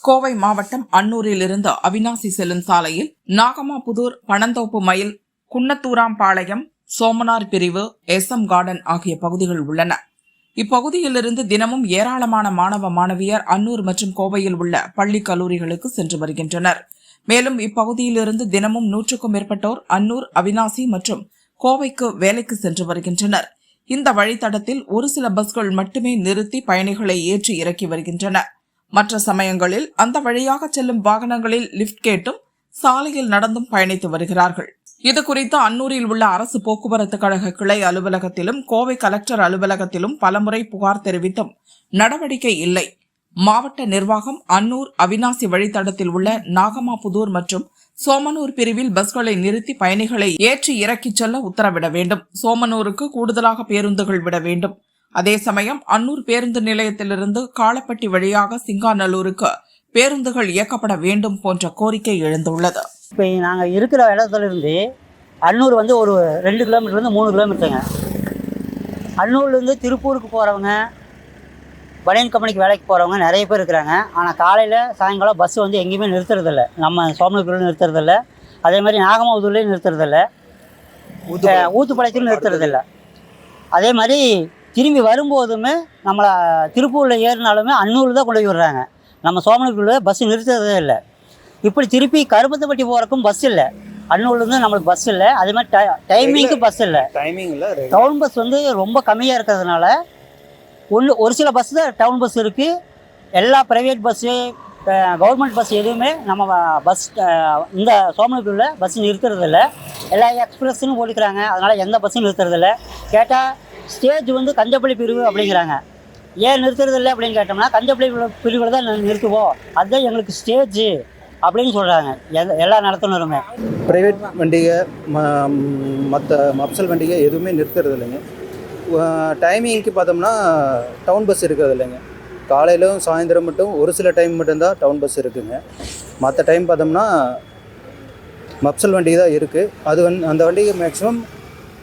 கோவை மாவட்டம் அன்னூரில் இருந்து அவினாசி செல்லும் சாலையில் நாகமாபுதூர் பனந்தோப்பு மயில் குன்னத்தூராம்பாளையம் சோமனார் பிரிவு எஸ் எம் கார்டன் ஆகிய பகுதிகள் உள்ளன. இப்பகுதியிலிருந்து தினமும் ஏராளமான மாணவ மாணவியர் அன்னூர் மற்றும் கோவையில் உள்ள பள்ளி கல்லூரிகளுக்கு சென்று வருகின்றனர். மேலும் இப்பகுதியிலிருந்து தினமும் நூற்றுக்கும் மேற்பட்டோர் அன்னூர் அவினாசி மற்றும் கோவைக்கு வேலைக்கு சென்று வருகின்றனர். இந்த வழித்தடத்தில் ஒரு சில பஸ்கள் மட்டுமே நிறுத்தி பயணிகளை ஏற்றி இறக்கி வருகின்றன. மற்ற சமயங்களில் அந்த வழியாக செல்லும் வாகனங்களில் லிஃப்ட் கேட்டும் சாலையில் நடந்தும் பயணித்து வருகிறார்கள். இது குறித்து அன்னூரில் உள்ள அரசு போக்குவரத்து கழக கிளை அலுவலகத்திலும் கோவை கலெக்டர் அலுவலகத்திலும் பலமுறை புகார் தெரிவித்தும் நடவடிக்கை இல்லை. மாவட்ட நிர்வாகம் அன்னூர் அவினாசி வழித்தடத்தில் உள்ள நாகமாபுதூர் மற்றும் சோமனூர் பிரிவில் பஸ்களை நிறுத்தி பயணிகளை ஏற்றி இறக்கிச் செல்ல உத்தரவிட வேண்டும். சோமனூருக்கு கூடுதலாக பேருந்துகள் விட வேண்டும். அதே சமயம் அன்னூர் பேருந்து நிலையத்திலிருந்து காளப்பட்டி வழியாக சிங்காநல்லூருக்கு பேருந்துகள் இயக்கப்பட வேண்டும் போன்ற கோரிக்கை எழுந்துள்ளது. இப்போ நாங்கள் இருக்கிற இடத்துல இருந்து அன்னூர் வந்து ஒரு ரெண்டு கிலோமீட்டர்லேருந்து மூணு கிலோமீட்டருங்க. அன்னூர்லேருந்து திருப்பூருக்கு போகிறவங்க பனியன் கம்பெனிக்கு வேலைக்கு போகிறவங்க நிறைய பேர் இருக்கிறாங்க. ஆனால் காலையில் சாயங்காலம் பஸ் வந்து எங்கேயுமே நிறுத்துறதில்ல. நம்ம சோமனூர்ல நிறுத்துறதில்ல. அதே மாதிரி நாகமாவதூர்லேயும் நிறுத்துறதில்ல. ஊத்துப்பாளையத்திலும் நிறுத்துறதில்ல. அதே மாதிரி திரும்பி வரும்போதுமே நம்மளை திருப்பூரில் ஏறினாலுமே அன்னூரில் தான் கொண்டு போய் விடுறாங்க. நம்ம சோமனூர்குள்ளே பஸ் நிறுத்துறதே இல்லை. இப்படி திருப்பி கருப்பத்தப்பட்டி போகிறக்கும் பஸ் இல்லை. அன்னூர்லேருந்து நம்மளுக்கு பஸ் இல்லை. அதே மாதிரி டை டைமிங்க்கு பஸ் இல்லை. டைமிங்கில் டவுன் பஸ் வந்து ரொம்ப கம்மியாக இருக்கிறதுனால ஒன்று ஒரு சில பஸ் தான் டவுன் பஸ் இருக்குது எல்லா ப்ரைவேட் பஸ்ஸு கவர்மெண்ட் பஸ் எதுவுமே நம்ம பஸ் இந்த சோமனூரில் பஸ் நிறுத்துறதில்ல. எல்லா எக்ஸ்பிரஸ்ஸும் ஓடிக்கிறாங்க. அதனால் எந்த பஸ்ஸும் நிறுத்துறதில்ல. கேட்டால் ஸ்டேஜ் வந்து கஞ்சப்பள்ளி பிரிவு அப்படிங்கிறாங்க. ஏன் நிறுத்துறதில்ல அப்படின்னு கேட்டோம்னா கஞ்சப்பள்ளி பிரிவில் தான் நிறுத்துவோம். அதுதான் எங்களுக்கு ஸ்டேஜ் அப்படின்னு சொல்கிறாங்க எல்லா நடத்துனருமே ப்ரைவேட் வண்டிகை மற்ற மப்சல் வண்டிகை எதுவுமே நிறுத்துறது இல்லைங்க. டைமிங்க்கு பார்த்தோம்னா டவுன் பஸ் இருக்கிறது இல்லைங்க. காலையிலும் சாயந்தரம் மட்டும் ஒரு சில டைம் மட்டும்தான் டவுன் பஸ் இருக்குங்க. மற்ற டைம் பார்த்தோம்னா மப்சல் வண்டி தான் இருக்குது அது வந்து அந்த வண்டிக்கு மேக்ஸிமம்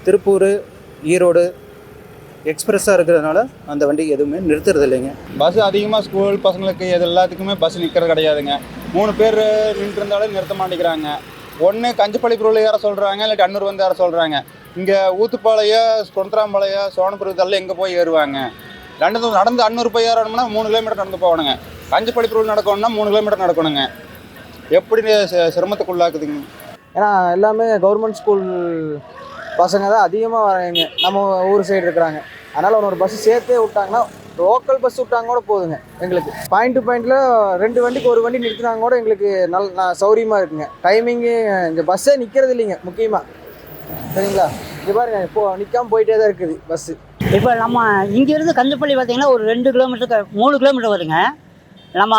திருப்பூர் ஈரோடு எக்ஸ்பிரஸ்ஸாக இருக்கிறதுனால அந்த வண்டிக்கு எதுவுமே நிறுத்துறது இல்லைங்க. பஸ் அதிகமாக ஸ்கூல் பசங்களுக்கு இது எல்லாத்துக்குமே பஸ் நிற்கிறது கிடையாதுங்க. மூணு பேர் நின்று இருந்தாலும் நிறுத்த மாட்டேங்கிறாங்க. ஒன்று கஞ்சப்பள்ளிப்புறவில் ஏற சொல்கிறாங்க இல்லாட்டி அன்னூர் வந்து ஏற சொல்கிறாங்க இங்கே ஊத்துப்பாளையம் தொந்தராம்பாளையம் சோனபுரத்தெல்லாம் எங்கே போய் ஏறுவாங்க? ரெண்டு தூரம் நடந்து அன்னூர் போய் ஏறணும்னா மூணு கிலோமீட்டர் நடந்து போகணுங்க. கஞ்சப்பள்ளிப்புறவில் நடக்கணும்னா மூணு கிலோமீட்டர் நடக்கணுங்க. எப்படி சி- சிரமத்துக்குள்ளாக்குதுங்க? ஏன்னா எல்லாமே கவர்மெண்ட் ஸ்கூல் பசங்க தான் அதிகமாக வராங்க. நம்ம ஊர் சைடு இருக்கிறாங்க. அதனால் ஒரு பஸ் சேர்த்தே விட்டாங்கன்னா லோக்கல் பஸ் விட்டாங்க கூட போதுங்க எங்களுக்கு. பாயிண்ட் டு பாயிண்டில் ரெண்டு வண்டிக்கு ஒரு வண்டி நிறுத்தினாங்க கூட எங்களுக்கு நல் சௌரியமாக இருக்குங்க. டைமிங்கு இங்கே பஸ்ஸே நிற்கிறது இல்லைங்க முக்கியமாக சரிங்களா? இது பாருங்க இப்போ நிற்காம போயிட்டே தான் இருக்குது பஸ்ஸு இப்போ நம்ம இங்கேருந்து கஞ்சப்பள்ளி பார்த்தீங்கன்னா ஒரு ரெண்டு கிலோமீட்டருக்கு மூணு கிலோமீட்டர் வருங்க நம்ம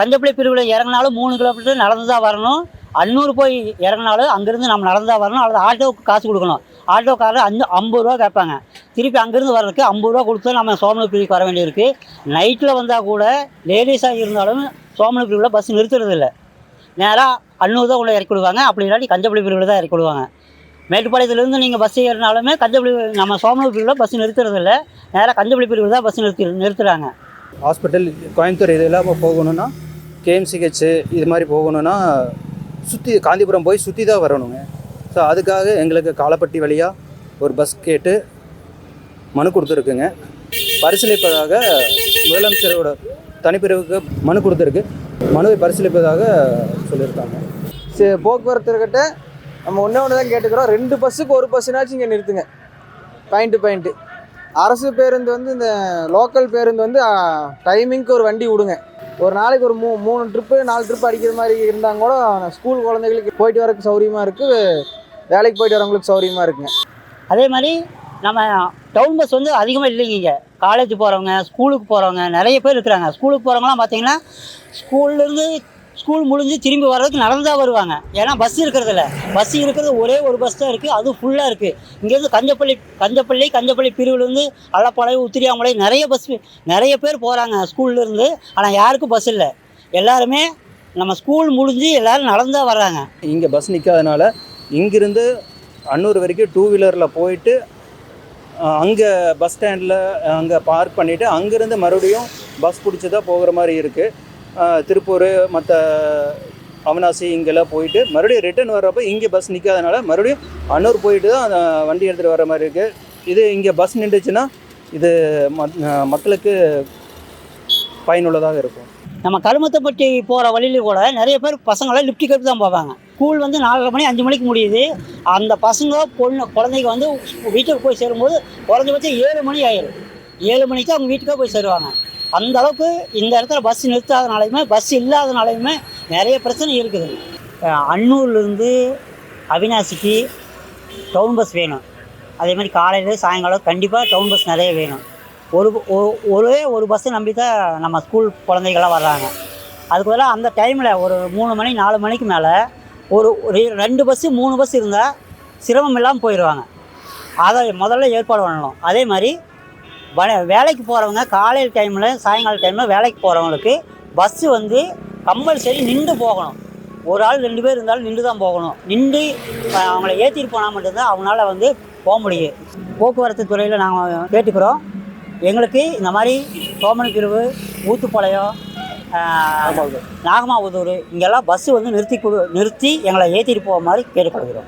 கஞ்சப்பள்ளி பிரிவில் இறங்கினாலும் மூணு கிலோமீட்டர் நடந்து தான் வரணும். அன்னூர் போய் இறங்கினாலும் அங்கேருந்து நம்ம நடந்தால் வரணும் அல்லது ஆட்டோவுக்கு காசு கொடுக்கணும். ஆட்டோக்காரர் அஞ்சு ஐம்பது ரூபா கேட்பாங்க. திருப்பி அங்கேருந்து வர்றதுக்கு ஐம்பது ரூபா கொடுத்து நம்ம சோமனூர் வர வேண்டியிருக்கு. நைட்டில் வந்தால் கூட லேடிஸாக இருந்தாலும் சோமனப்பிரிவில் பஸ் நிறுத்துறது இல்லை. நேராக அன்னூர் தான் உள்ள இறக்கி விடுவாங்க. அப்படி இல்லாட்டி கஞ்சப்பள்ளி பிரிவில் தான் இறக்கி விடுவாங்க. மேட்டுப்பாளையத்துலேருந்து நீங்கள் பஸ் ஏறினாலுமே கஞ்சப்பள்ளி நம்ம சோமனூர் பிரிவில் பஸ் நிறுத்துறது இல்லை. நேராக கஞ்சப்பள்ளி பிரிவில் தான் பஸ் நிறுத்தி நிறுத்துகிறாங்க ஹாஸ்பிட்டல் கோயம்புத்தூர் இது இல்லாமல் போகணுன்னா கேஎம்சிஹெச் இது மாதிரி போகணுன்னா சுற்றி காந்திபுரம் போய் சுற்றி தான் வரணுங்க. ஸோ அதுக்காக எங்களுக்கு காலப்பட்டி வழியாக ஒரு பஸ் கேட்டு மனு கொடுத்துருக்குங்க. பரிசீலிப்பதாக முதலமைச்சரோட தனிப்பிரிவுக்கு மனு கொடுத்துருக்கு. மனுவை பரிசீலிப்பதாக சொல்லியிருக்காங்க. சரி போக்குவரத்துக்கிட்ட நம்ம ஒன்றே ஒன்று தான் கேட்டுக்கிறோம். ரெண்டு பஸ்ஸுக்கு ஒரு பஸ்ஸுனாச்சும் இங்கே நிறுத்துங்க. பாயிண்ட்டு பாயிண்ட்டு அரசு பேருந்து வந்து இந்த லோக்கல் பேருந்து வந்து டைமிங்க்கு ஒரு வண்டி விடுங்க. ஒரு நாளைக்கு ஒரு மூ மூணு ட்ரிப்பு நாலு ட்ரிப் அடிக்கிற மாதிரி இருந்தால் கூட ஸ்கூல் குழந்தைகளுக்கு போயிட்டு வரக்கு சௌரியமாக இருக்குது வேலைக்கு போயிட்டு வரவங்களுக்கு சௌரியமாக இருக்குங்க. அதே மாதிரி நம்ம டவுன் பஸ் வந்து அதிகமாக இல்லைங்க இங்கே. காலேஜ் போகிறவங்க ஸ்கூலுக்கு போகிறவங்க நிறைய பேர் இருக்கிறாங்க. ஸ்கூலுக்கு போகிறவங்களாம் பார்த்தீங்கன்னா ஸ்கூல்லேருந்து ஸ்கூல் முடிஞ்சு திரும்பி வர்றதுக்கு நடந்து தான் வருவாங்க. ஏன்னா பஸ் இருக்கிறதில்ல பஸ் இருக்கிறது ஒரே ஒரு பஸ் தான் இருக்குது அதுவும் ஃபுல்லாக இருக்குது இங்கேருந்து கஞ்சப்பள்ளி கஞ்சப்பள்ளி கஞ்சப்பள்ளி பிரிவுலேருந்து அல்லப்பாளையம் உத்திரியாமலை நிறைய பஸ் நிறைய பேர் போகிறாங்க ஸ்கூல்லேருந்து ஆனால் யாருக்கும் பஸ் இல்லை. எல்லாருமே நம்ம ஸ்கூல் முடிஞ்சு எல்லோரும் நடந்து தான் வர்றாங்க. இங்கே பஸ் நிற்காதனால இங்கேருந்து அன்னூர் வரைக்கும் டூ வீலரில் போயிட்டு அங்கே பஸ் ஸ்டாண்டில் அங்கே பார்க் பண்ணிவிட்டு அங்கேருந்து மறுபடியும் பஸ் பிடிச்சி தான் போகிற மாதிரி இருக்குது திருப்பூர் மற்ற அவனாசி இங்கெல்லாம் போயிட்டு மறுபடியும் ரிட்டர்ன் வர்றப்போ இங்கே பஸ் நிற்காதனால மறுபடியும் அன்னூர் போயிட்டு தான் அந்த வண்டி எடுத்துகிட்டு வர மாதிரி இருக்குது இது இங்கே பஸ் நின்றுச்சுன்னா இது மக்களுக்கு பயனுள்ளதாக இருக்கும். நம்ம கருமத்தைப்பட்டி போகிற வழியில கூட நிறைய பேர் பசங்களாம் லிஃப்ட் கேட்டு தான் போவாங்க. ஸ்கூல் வந்து நாலரை மணி அஞ்சு மணிக்கு முடியுது. அந்த பசங்க பொண்ணு குழந்தைங்க வந்து வீட்டுக்கு போய் சேரும்போது குறைஞ்சபட்சம் ஏழு மணி ஆயிடும் ஏழு மணிக்கு அவங்க வீட்டுக்கே போய் சேருவாங்க. அந்த அளவுக்கு இந்த இடத்துல பஸ் நிறுத்தாதனாலையுமே பஸ் இல்லாதனாலையுமே நிறைய பிரச்சனை இருக்குது. அன்னூர்லேருந்து அவினாசிக்கு டவுன் பஸ் வேணும். அதே மாதிரி காலையில் சாயங்காலம் கண்டிப்பாக டவுன் பஸ் நிறைய வேணும். ஒரு ஒ- ஒரே ஒரு பஸ்ஸை நம்பி தான் நம்ம ஸ்கூல் குழந்தைகள்லாம் வர்றாங்க. அதுக்கு பதிலாக அந்த டைமில் ஒரு மூணு மணி நாலு மணிக்கு மேலே ஒரு ரெண்டு பஸ்ஸு மூணு பஸ் இருந்தால் சிரமம் இல்லாமல் போயிடுவாங்க அதை முதல்ல ஏற்பாடு பண்ணணும். அதே மாதிரி வேலைக்கு போகிறவங்க காலையில் டைமில் சாயங்கால டைமில் வேலைக்கு போகிறவங்களுக்கு பஸ்ஸு வந்து கம்பல்சரி நின்று போகணும். ஒரு ஆள் ரெண்டு பேர் இருந்தாலும் நின்று தான் போகணும். நின்று அவங்கள ஏற்றிட்டு போனால் மட்டும்தான் அவங்களால வந்து போக முடியும். போக்குவரத்து துறையில் நாங்கள் கேட்டுக்கிறோம். எங்களுக்கு இந்த மாதிரி சோமன பிரிவு ஊத்துப்பாளையம் ஆஹ், நாகமாபுதூர். இங்கெல்லாம் பஸ்ஸு வந்து நிறுத்தி கொடு நிறுத்தி எங்களை ஏற்றிட்டு போக மாதிரி கேட்டுக்கொள்கிறோம்.